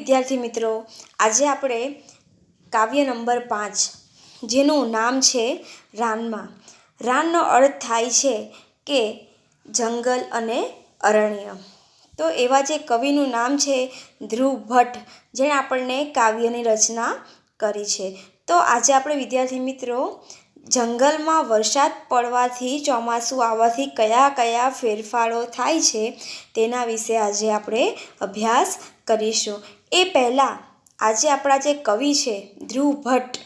વિદ્યાર્થી મિત્રો, આજે આપણે કાવ્ય નંબર પાંચ, જેનું નામ છે રાનમાં. રાનનો અર્થ થાય છે કે જંગલ અને અરણ્ય. તો એવા જે કવિનું નામ છે ધ્રુવ ભટ્ટ, જેણે આપણને કાવ્યની રચના કરી છે. તો આજે આપણે વિદ્યાર્થી મિત્રો, જંગલમાં વરસાદ પડવાથી, ચોમાસું આવવાથી કયા કયા ફેરફારો થાય છે તેના વિશે આજે આપણે અભ્યાસ કરીશું. એ પહેલાં આજે આપણા જે કવિ છે ધ્રુવ ભટ્ટ,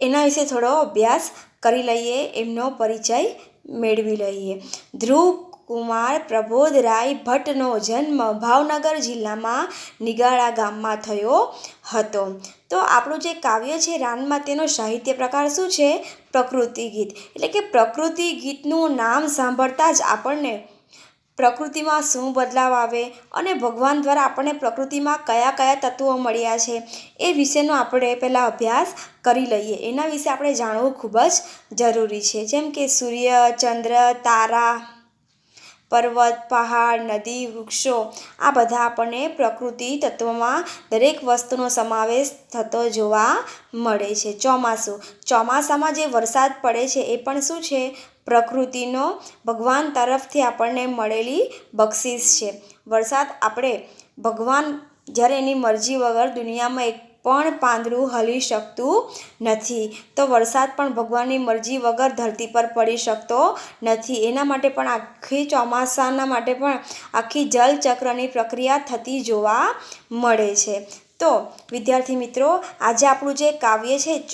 એના વિશે થોડો અભ્યાસ કરી લઈએ, એમનો પરિચય મેળવી લઈએ. ધ્રુવ કુમાર પ્રબોધરાય ભટ્ટનો જન્મ ભાવનગર જિલ્લામાં નિગાળા ગામમાં થયો હતો. તો આપણું જે કાવ્ય છે રાનમાં તેનો સાહિત્ય પ્રકાર શું છે? પ્રકૃતિ ગીત. એટલે કે પ્રકૃતિ ગીતનું નામ સાંભળતા જ આપણને પ્રકૃતિમાં શું બદલાવ આવે અને ભગવાન દ્વારા આપણને પ્રકૃતિમાં કયા કયા તત્વો મળ્યા છે એ વિશેનો આપણે પહેલાં અભ્યાસ કરી લઈએ. એના વિશે આપણે જાણવું ખૂબ જ જરૂરી છે. જેમ કે સૂર્ય, ચંદ્ર, તારા, પર્વત, પહાડ, નદી, વૃક્ષો, આ બધા આપણને પ્રકૃતિ તત્વમાં દરેક વસ્તુનો સમાવેશ થતો જોવા મળે છે. ચોમાસું. ચોમાસામાં જે વરસાદ પડે છે એ પણ શું છે? પ્રકૃતિનો ભગવાન તરફથી આપણને મળેલી બક્ષિસ છે. વરસાદ આપણે ભગવાન જ્યારે એની મરજી વગર દુનિયામાં એક પણ પાંદડું હલી શકતું નથી. તો વરસાદ પણ ભગવાનની મરજી વગર ધરતી પર પડી શકતો નથી. એના માટે પણ આખી ચોમાસાના માટે પણ આખી જલચક્રની પ્રક્રિયા થતી જોવા મળે છે. તો વિદ્યાર્થી મિત્રો, આજે આપણું જે કાવ્ય છે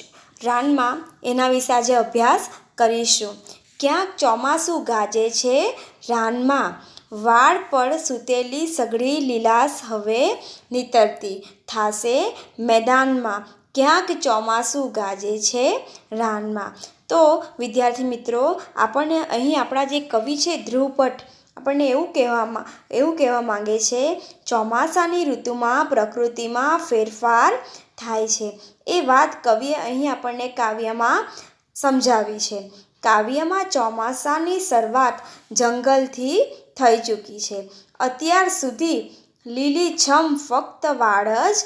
રાનમાં એના વિશે આજે અભ્યાસ કરીશું. ક્યાંક ચોમાસું ગાજે છે રાનમાં. વાળ પર સૂતેલી સઘળી લીલાશ હવે નીતરતી થાશે મેદાનમાં. ક્યાંક ચોમાસું ગાજે છે રાનમાં. તો, વિદ્યાર્થી મિત્રો, આપણને અહીં આપણા જે કવિ છે ધ્રુવપટ, આપણને એવું કહેવામાં, એવું કહેવા માંગે છે, ચોમાસાની ઋતુમાં પ્રકૃતિમાં ફેરફાર થાય છે. એ વાત કવિએ અહીં આપણને કાવ્યમાં સમજાવી છે. કાવ્યમાં ચોમાસાની શરૂઆત જંગલથી થઈ ચૂકી છે. અત્યાર સુધી લીલીછમ ફક્ત વાડ જ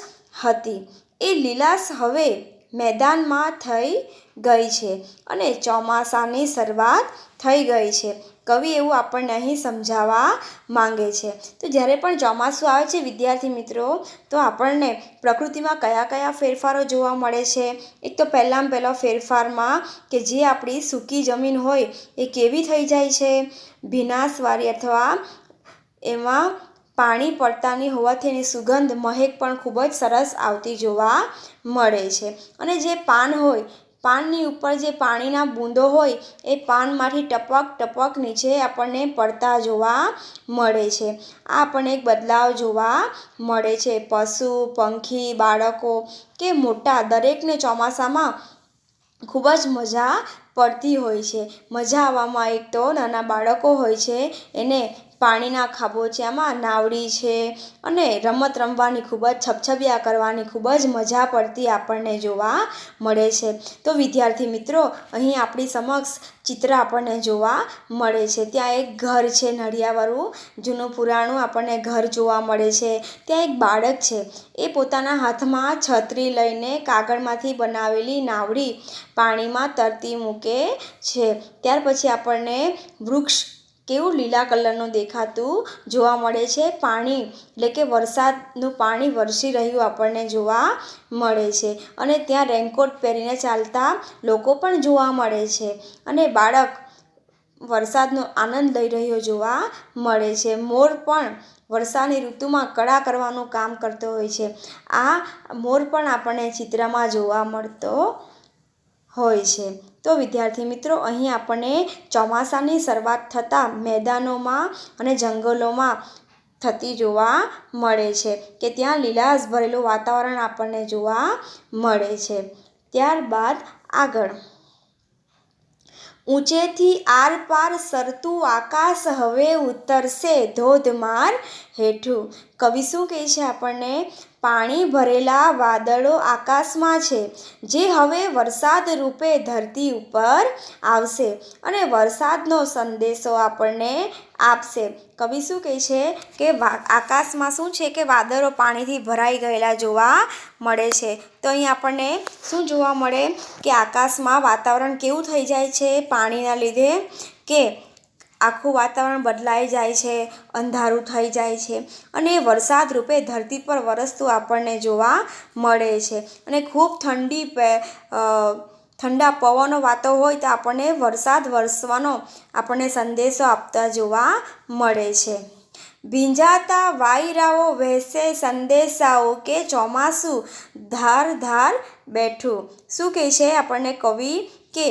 હતી. એ લીલાશ હવે મેદાનમાં થઈ ગઈ છે અને ચોમાસાની શરૂઆત થઈ ગઈ છે. કવિ એવું આપણને અહીં સમજાવવા માંગે છે. તો જ્યારે પણ ચોમાસું આવે છે વિદ્યાર્થી મિત્રો, તો આપણને પ્રકૃતિમાં કયા કયા ફેરફારો જોવા મળે છે? એક તો પહેલાં પહેલો ફેરફારમાં કે જે આપણી સૂકી જમીન હોય એ કેવી થઈ જાય છે? ભીનાશવારી અથવા એમાં પાણી પડતાની હોવાથી એની સુગંધ મહેક પણ ખૂબ જ સરસ આવતી જોવા મળે છે. અને જે પાન હોય પાનની ઉપર જે પાણીના બૂંદો હોય, એ પાનમાંથી ટપક ટપક નીચે આપણને પડતા જોવા મળે છે. આ આપણને એક બદલાવ જોવા મળે છે. પશુ, પંખી, બાળકો કે મોટા દરેકને ચોમાસામાં ખૂબ જ મજા પડતી હોય છે. મજા આવવામાં એક તો નાના બાળકો હોય છે, એને પાણીના ખાબોચિયામાં નાવડી છે અને રમત રમવાની ખૂબ જ છબછબિયા કરવાની ખૂબ જ મજા પડતી આપણને જોવા મળે છે. તો વિદ્યાર્થી મિત્રો, અહીં આપણી સમક્ષ ચિત્ર આપણને જોવા મળે છે. ત્યાં એક ઘર છે, નળિયાવાળું. જૂનું પુરાણું આપણને ઘર જોવા મળે છે. ત્યાં એક બાળક છે. એ પોતાના હાથમાં છત્રી લઈને કાગળમાંથી બનાવેલી નાવડી પાણીમાં તરતી મૂકે છે. ત્યાર પછી આપણને વૃક્ષ કેવું લીલા કલરનું દેખાતું જોવા મળે છે? પાણી, એટલે કે વરસાદનું પાણી વરસી રહ્યું આપણને જોવા મળે છે. અને ત્યાં રેનકોટ પહેરીને ચાલતા લોકો પણ જોવા મળે છે. અને બાળક વરસાદનો આનંદ લઈ રહ્યો જોવા મળે છે. મોર પણ વરસાદની ઋતુમાં કળા કરવાનું કામ કરતો હોય છે. આ મોર પણ આપણને ચિત્રમાં જોવા મળતો હોય છે. તો વિદ્યાર્થી મિત્રો, અહીં આપણને ચોમાસાની શરૂઆત થતાં મેદાનોમાં અને જંગલોમાં થતી જોવા મળે છે કે ત્યાં લીલાશ ભરેલું વાતાવરણ આપણને જોવા મળે છે. ત્યારબાદ આગળ. ઊંચેથી આરપાર સરતું આકાશ હવે ઉતરશે ધોધમાર હેઠું. કવિ શું કહે છે આપણને? પાણી ભરેલા વાદળો આકાશમાં છે, જે હવે વરસાદ રૂપે ધરતી ઉપર આવશે અને વરસાદનો સંદેશો આપણને આપશે. કવિ શું કહે છે કે આકાશમાં શું છે કે વાદળો પાણીથી ભરાઈ ગયેલા જોવા મળે છે? તો અહીં આપણને શું જોવા મળે? કે આકાશમાં વાતાવરણ કેવું થઈ જાય છે? પાણીના લીધે કે આખું વાતાવરણ બદલાઈ જાય છે, અંધારું થઈ જાય છે અને એ વરસાદ રૂપે ધરતી પર વરસતું આપણને જોવા મળે છે. અને ખૂબ ઠંડી ઠંડા પવનો વાતો હોય તો આપણને વરસાદ વરસવાનો આપણને સંદેશો આપતા જોવા મળે છે. ભીંજાતા વાયરાઓ વહેશે સંદેશાઓ કે ચોમાસું ધાર ધાર બેઠું. શું કહે છે આપણને કવિ કે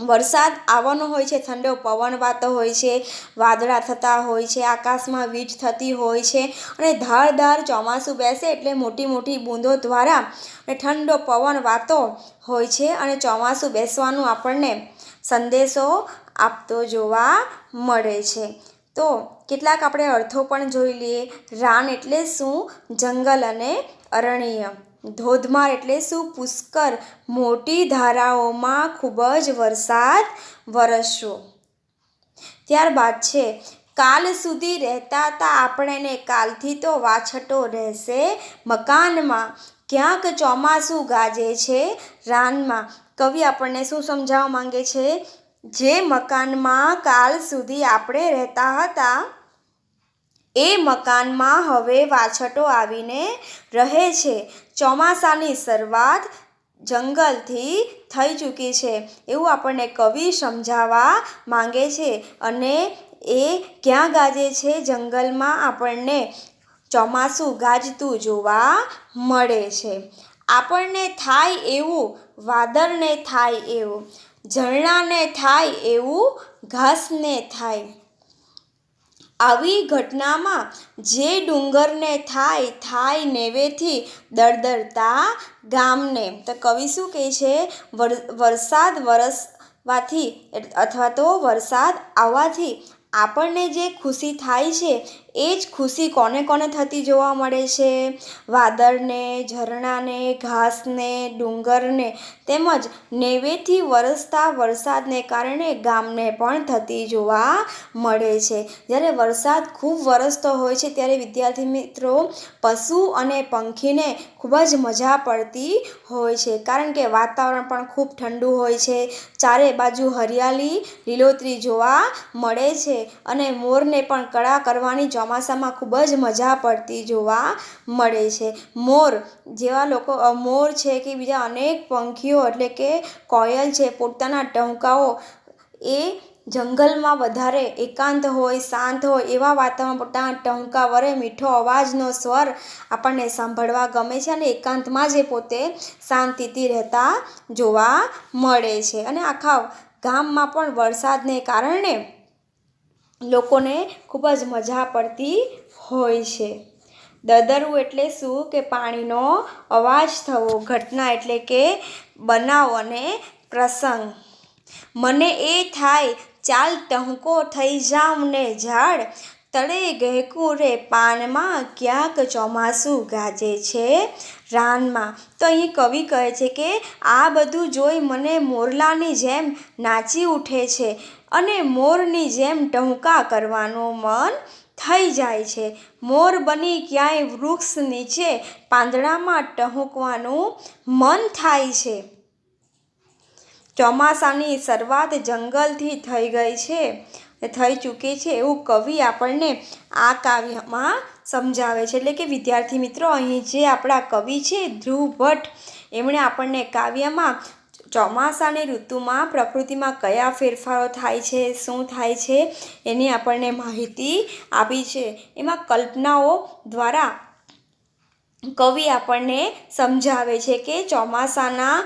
વરસાદ આવવાનો હોય છે, ઠંડો પવન વાતો હોય છે, વાદળા થતા હોય છે, આકાશમાં વીજ થતી હોય છે અને ધારધાર ચોમાસું બેસે એટલે મોટી મોટી બૂંદો દ્વારા ઠંડો પવન વાતો હોય છે અને ચોમાસું બેસવાનું આપણને સંદેશો આપતો જોવા મળે છે. તો કેટલાક આપણે અર્થો પણ જોઈ લઈએ. રાન એટલે શું? જંગલ અને અરણ્ય. ધોધમાર એટલે શું પુષ્કર મોટી ધારાઓમાં ખૂબ જ વરસાદ વરસશો ત્યારબાદ છે, કાલ સુધી રહેતા હતા આપણેને કાલથી તો વાછટો રહેશે મકાનમાં. ક્યાંક ચોમાસું ગાજે છે રાનમાં. કવિ આપણને શું સમજાવવા માંગે છે? જે મકાનમાં કાલ સુધી આપણે રહેતા હતા એ મકાનમાં હવે વાછટો આવીને રહે છે. ચોમાસાની શરૂઆત જંગલથી થઈ ચૂકી છે એવું આપણને કવિ સમજાવવા માંગે છે અને એ ક્યાં ગાજે છે જંગલમાં આપણને ચોમાસું ગાજતું જોવા મળે છે. આપણને થાય એવું, વાદળને થાય એવું, ઝરણાને થાય એવું, ઘાસને થાય આવી ઘટનામાં જે ડુંગરને થાય થાય નેવેથી દળદળતા ગામને. તો કવિ શું કહે છે? વરસાદ વરસવાથી અથવા તો વરસાદ આવવાથી આપણને જે ખુશી થાય છે એ જ ખુશી કોને કોને થતી જોવા મળે છે? વાદળને, ઝરણાને, ઘાસને, ડુંગરને તેમજ નેવેથી વરસતા વરસાદને કારણે ગામને પણ થતી જોવા મળે છે. જ્યારે વરસાદ ખૂબ વરસતો હોય છે ત્યારે વિદ્યાર્થી મિત્રો પશુ અને પંખીને ખૂબ જ મજા પડતી હોય છે. કારણ કે વાતાવરણ પણ ખૂબ ઠંડુ હોય છે. ચારે બાજુ હરિયાળી લીલોતરી જોવા મળે છે અને મોરને પણ કળા કરવાની ચોમાસામાં ખૂબ જ મજા પડતી જોવા મળે છે. મોર, જેવા લોકો મોર છે કે બીજા અનેક પંખીઓ એટલે કે કોયલ છે, પોતાના ટહુકાઓ એ જંગલમાં વધારે એકાંત હોય, શાંત હોય એવા વાતાવરણ, પોતાના ટહુકા વડે મીઠો અવાજનો સ્વર આપણને સાંભળવા ગમે છે અને એકાંતમાં જ પોતે શાંતિથી રહેતા જોવા મળે છે. અને આખા ગામમાં પણ વરસાદને કારણે લોકોને ખૂબ જ મજા પડતી હોય છે. દદરવું એટલે શું કે પાણીનો અવાજ થવો, ઘટના એટલે કે બનાવ અને પ્રસંગ. મને એ થાય, ચાલ ટહુકો થઈ જાઉં ને ઝાડ, તળે ગહેકું રે, પાનમાં ક્યાંક ચોમાસું ગાજે છે. રાનમાં. તો અહીં કવિ કહે છે કે, આ બધું જોઈ મને મોરલાની જેમ નાચી ઉઠે છે અને મોરની જેમ ટહુકા કરવાનું મન થઈ જાય છે. મોર બની ક્યાંય વૃક્ષ નીચે પાંદડામાં ટહુકવાનું મન થાય છે. ચોમાસાની શરૂઆત જંગલથી થઈ ગઈ છે. થઈ ચૂકી છે એવું કવિ આપણને આ કાવ્યમાં સમજાવે છે. એટલે કે વિદ્યાર્થી મિત્રો, અહીં જે આપણા કવિ છે, ધ્રુવ ભટ્ટ, એમણે આપણને કાવ્યમાં ચોમાસાની ઋતુમાં, પ્રકૃતિમાં કયા ફેરફારો થાય છે, શું થાય છે, એની આપણને માહિતી આપી છે. એમાં કલ્પનાઓ દ્વારા કવિ આપણને સમજાવે છે કે ચોમાસાના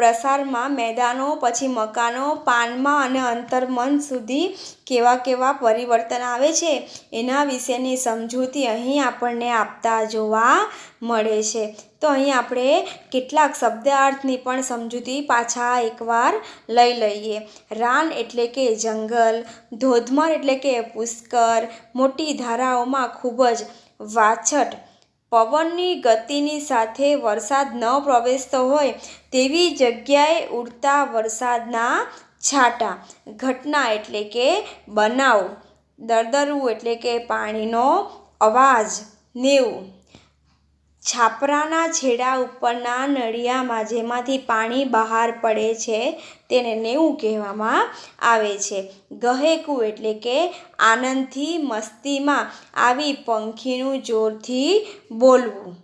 પ્રસારમાં મેદાનો, પછી મકાનો, પાનમાં અને અંતર્મન સુધી કેવા કેવા પરિવર્તન આવે છે, એના વિશેની સમજૂતી અહીં આપણને આપતા જોવા મળે છે. તો અહીં આપણે કેટલાક શબ્દાર્થની પણ સમજૂતી પાછા એકવાર લઈ લઈએ. રાન એટલે કે જંગલ, ધોધમાર એટલે કે પુષ્કર, મોટી ધારાઓમાં ખૂબ જ વાછટ પવનની ગતિની સાથે વરસાદ ન પ્રવેશતો હોય તેવી જગ્યાએ ઉડતા વરસાદના છાંટા. ઘટના એટલે કે બનાવ. દરદરવું એટલે કે પાણીનો અવાજ. નેવું છાપરાના છેડા ઉપરના નળિયામાં જેમાંથી પાણી બહાર પડે છે તેને નેવું કહેવામાં આવે છે. ગહેકું એટલે કે આનંદથી મસ્તીમાં આવી પંખીનું જોરથી બોલવું.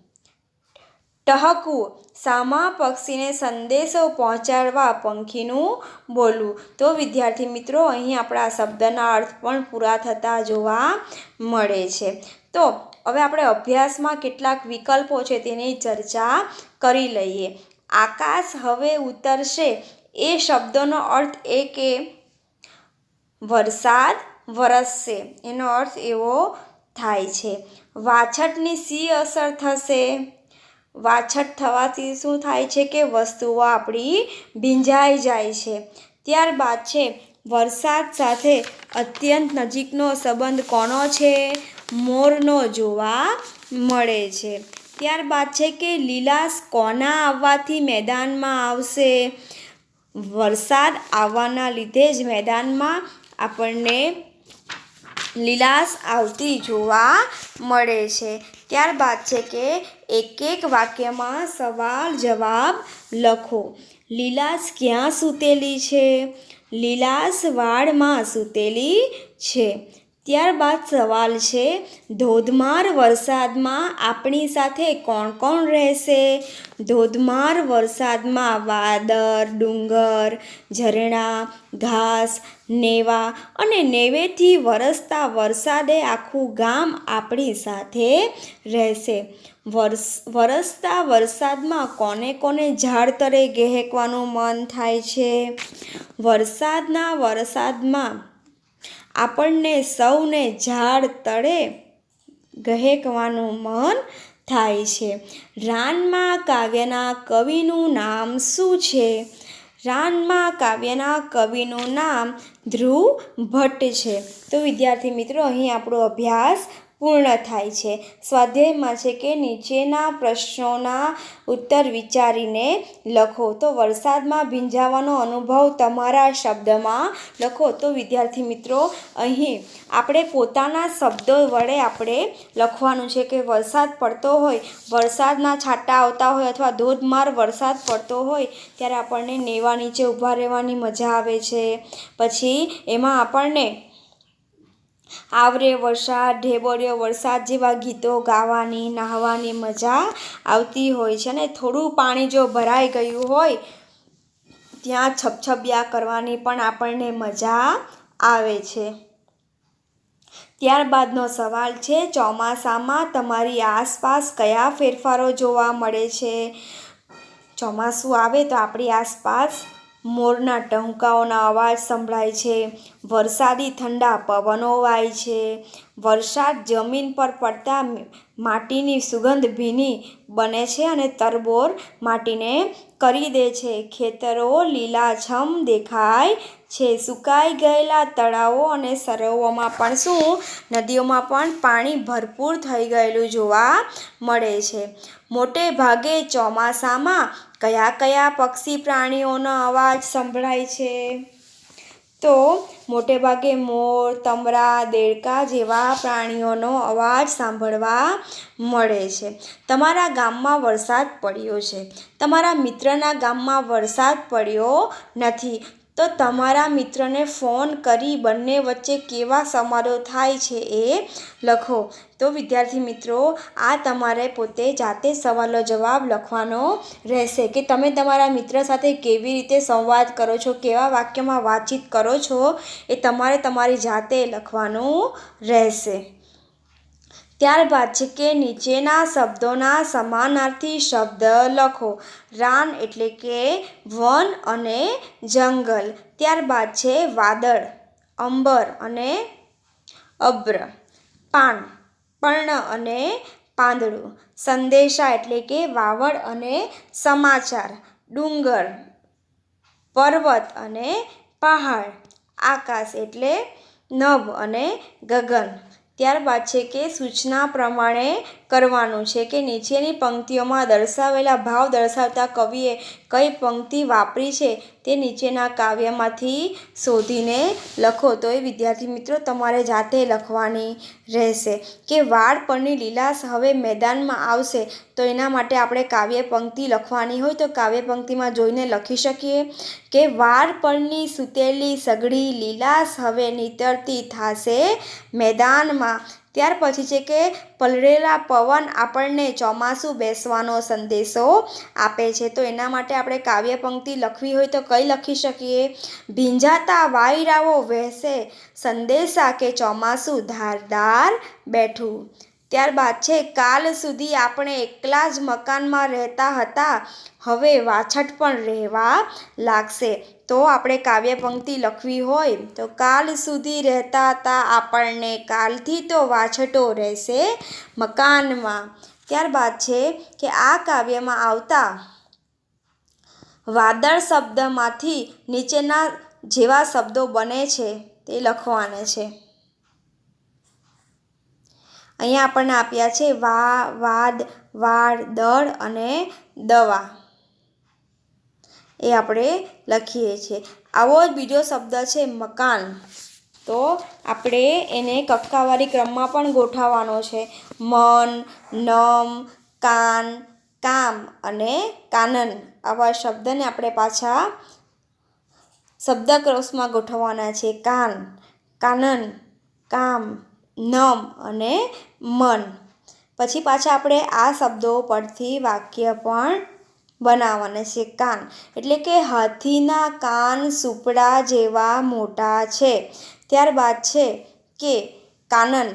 ટહકવું. સામા પક્ષીને સંદેશો પહોંચાડવા પંખીનું બોલવું. તો વિદ્યાર્થી મિત્રો, અહીં આપણા શબ્દના અર્થ પણ પૂરા થતા જોવા મળે છે. તો હવે આપણે અભ્યાસમાં કેટલાક વિકલ્પો છે તેની ચર્ચા કરી લઈએ. આકાશ હવે ઉતરશે. એ શબ્દનો અર્થ એ કે વરસાદ વરસશે. એનો અર્થ એવો થાય છે. વાછટની સી અસર થશે? વાછટ થવાથી શું થાય છે કે વસ્તુઓ આપણી ભીંજાઈ જાય છે. ત્યારબાદ છે, વરસાદ સાથે અત્યંત નજીકનો સંબંધ કોનો છે? મોરનો જોવા મળે છે. ત્યારબાદ છે કે લીલાશ કોના આવવાથી મેદાનમાં આવશે? વરસાદ આવવાના લીધે જ મેદાનમાં આપણને લીલાશ આવતી જોવા મળે છે. ત્યારબાદ છે કે એક એક વાક્યમાં સવાલ જવાબ લખો. લીલાશ ક્યાં સૂતેલી છે? લીલાશ વાડમાં સૂતેલી છે. ત્યારબાદ સવાલ છે, ધોધમાર વરસાદમાં આપણી સાથે કોણ કોણ રહેશે? ધોધમાર વરસાદમાં વાદળ, ડુંગર, ઝરણા, ઘાસ, નેવા અને નેવેથી વરસતા વરસાદે આખું ગામ આપણી સાથે રહેશે. વરસ, વરસતા વરસાદમાં કોને કોને ઝાડ તરે ગહેકવાનું મન થાય છે? વરસાદના વરસાદમાં આપણને સૌને ઝાડ તળે ગહેકવાનું મન થાય છે. રાનમાં કાવ્યના કવિનું નામ શું છે? રાનમાં કાવ્યના કવિનું નામ ધ્રુવ ભટ્ટ છે. તો વિદ્યાર્થી મિત્રો, અહીં આપણો અભ્યાસ પૂર્ણ થાય છે. સ્વાધ્યાયમાં છે કે નીચેના પ્રશ્નોના ઉત્તર વિચારીને લખો. તો વરસાદમાં ભીંજાવાનો અનુભવ તમારા શબ્દમાં લખો. તો વિદ્યાર્થી મિત્રો, અહીં આપણે પોતાના શબ્દો વડે આપણે લખવાનું છે કે વરસાદ પડતો હોય, વરસાદના છાંટા આવતા હોય અથવા ધોધમાર વરસાદ પડતો હોય, ત્યારે આપણને નેવા નીચે ઊભા રહેવાની મજા આવે છે. પછી એમાં આપણને આવરે વરસાદ ઢેબરિયો વરસાદ જેવા ગીતો ગાવાની, નહાવાની મજા આવતી હોય છે અને થોડું પાણી જો ભરાઈ ગયું હોય, ત્યાં છબછબિયા કરવાની પણ આપણને મજા આવે છે. ત્યારબાદનો સવાલ છે, ચોમાસામાં તમારી આસપાસ કયા ફેરફારો જોવા મળે છે? ચોમાસું આવે તો આપણી આસપાસ મોરના ટહુકાઓના અવાજ સંભળાય છે. વરસાદી ઠંડા પવનો વાય છે. વરસાદ જમીન પર પડતા માટીની સુગંધ ભીની બને છે અને તરબોર માટીને કરી દે છે. ખેતરો લીલાછમ દેખાય છે. સુકાઈ ગયેલા તળાવો અને સરોવરોમાં પણ શું? નદીઓમાં પણ પાણી ભરપૂર થઈ ગયેલું જોવા મળે છે. મોટે ભાગે ચોમાસામાં કયા કયા પક્ષી પ્રાણીઓનો અવાજ સંભળાય છે? તો મોટે ભાગે મોર, તમરા, દેડકા જેવા પ્રાણીઓનો અવાજ સાંભળવા મળે છે. તમારા ગામમાં વરસાદ પડ્યો છે. તમારા મિત્રના ગામમાં વરસાદ પડ્યો નથી. તો તમારા મિત્રને ફોન કરી બંને વચ્ચે કેવા સમારોહ થાય છે એ લખો. તો વિદ્યાર્થી મિત્રો, આ તમારે પોતે જાતે સવાલો જવાબ લખવાનો રહેશે કે તમે તમારા મિત્ર સાથે કેવી રીતે સંવાદ કરો છો, કેવા વાક્યમાં વાતચીત કરો છો એ તમારે તમારી જાતે લખવાનું રહેશે. ત્યારબાદ છે કે નીચેના શબ્દોના સમાનાર્થી શબ્દ લખો. રાન એટલે કે વન અને જંગલ. ત્યારબાદ છે વાદળ, અંબર અને અબ્ર. પાન, પર્ણ અને પાંદડું. સંદેશા એટલે કે વાવડ અને સમાચાર. ડુંગર, પર્વત અને પહાડ. આકાશ એટલે નભ અને ગગન. ત્યારબાદ છે કે સૂચના પ્રમાણે કરવાનું છે કે નીચેની પંક્તિઓમાં દર્શાવેલા ભાવ દર્શાવતા કવિએ કઈ પંક્તિ વાપરી છે તે નીચેના કાવ્યમાંથી શોધીને લખો. તો એ વિદ્યાર્થી મિત્રો, તમારે જાતે લખવાની રહેશે કે વાડ પરની લીલાશ હવે મેદાનમાં આવશે. તો એના માટે આપણે કાવ્ય પંક્તિ લખવાની હોય તો કાવ્ય પંક્તિમાં જોઈને લખી શકીએ કે વાડ પરની સૂતેલી સઘળી લીલાશ હવે નીતરતી થાશે મેદાનમાં. ત્યાર પછી છે કે પલળેલા પવન આપણને ચોમાસું બેસવાનો સંદેશો આપે છે. તો એના માટે આપણે કાવ્ય પંક્તિ લખવી હોય તો કઈ લખી શકીએ? ભીંજાતા વાયરાઓ વહેશે સંદેશા કે ચોમાસું ધારદાર બેઠું. ત્યારબાદ છે, કાલ સુધી આપણે એકલા જ મકાનમાં રહેતા હતા. હવે વાછટ પણ રહેવા લાગશે. તો આપણે કાવ્ય પંક્તિ લખવી હોય તો કાલ સુધી રહેતા હતા આપણને કાલથી તો વાછટો રહેશે મકાનમાં. ત્યારબાદ છે કે આ કાવ્યમાં આવતા વાદળ શબ્દમાંથી નીચેના જેવા શબ્દો બને છે તે લખવાના છે. અહીંયા આપણને આપ્યા છે વા, વાદ, વાળ, દળ અને દવા. એ આપણે લખીએ છીએ. આવો જ બીજો શબ્દ છે મકાન. તો આપણે એને કક્કાવારી ક્રમમાં પણ ગોઠવવાનો છે. મન, નમ, કાન, કામ અને કાનન. આવા શબ્દને આપણે પાછા શબ્દકોશમાં ગોઠવવાના છે. કાન, કાનન, કામ, નમ અને મન. પછી પાછા આપણે આ શબ્દો પરથી વાક્ય પણ બનાવવાના છે કાન. એટલે કે હાથીના કાન સુપડા જેવા મોટા છે. ત્યારબાદ છે કે કાનન.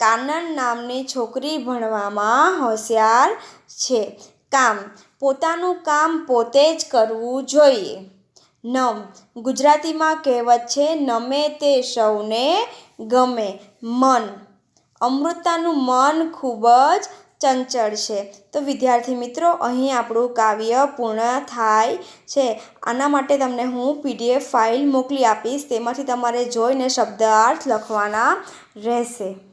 કાનન નામની છોકરી ભણવામાં હોશિયાર છે. કામ. પોતાનું કામ પોતે જ કરવું જોઈએ. નમ ગુજરાતીમાં કહેવત છે, નમે તે સૌને ગમે. મન. અમૃતાનું મન ખૂબ જ ચંચળ છે. તો વિદ્યાર્થી મિત્રો, અહીં આપણું કાવ્ય પૂર્ણ થાય છે. આના માટે તમને હું પીડીએફ ફાઇલ મોકલી આપીશ. તેમાંથી તમારે જોઈને શબ્દાર્થ લખવાના રહેશે.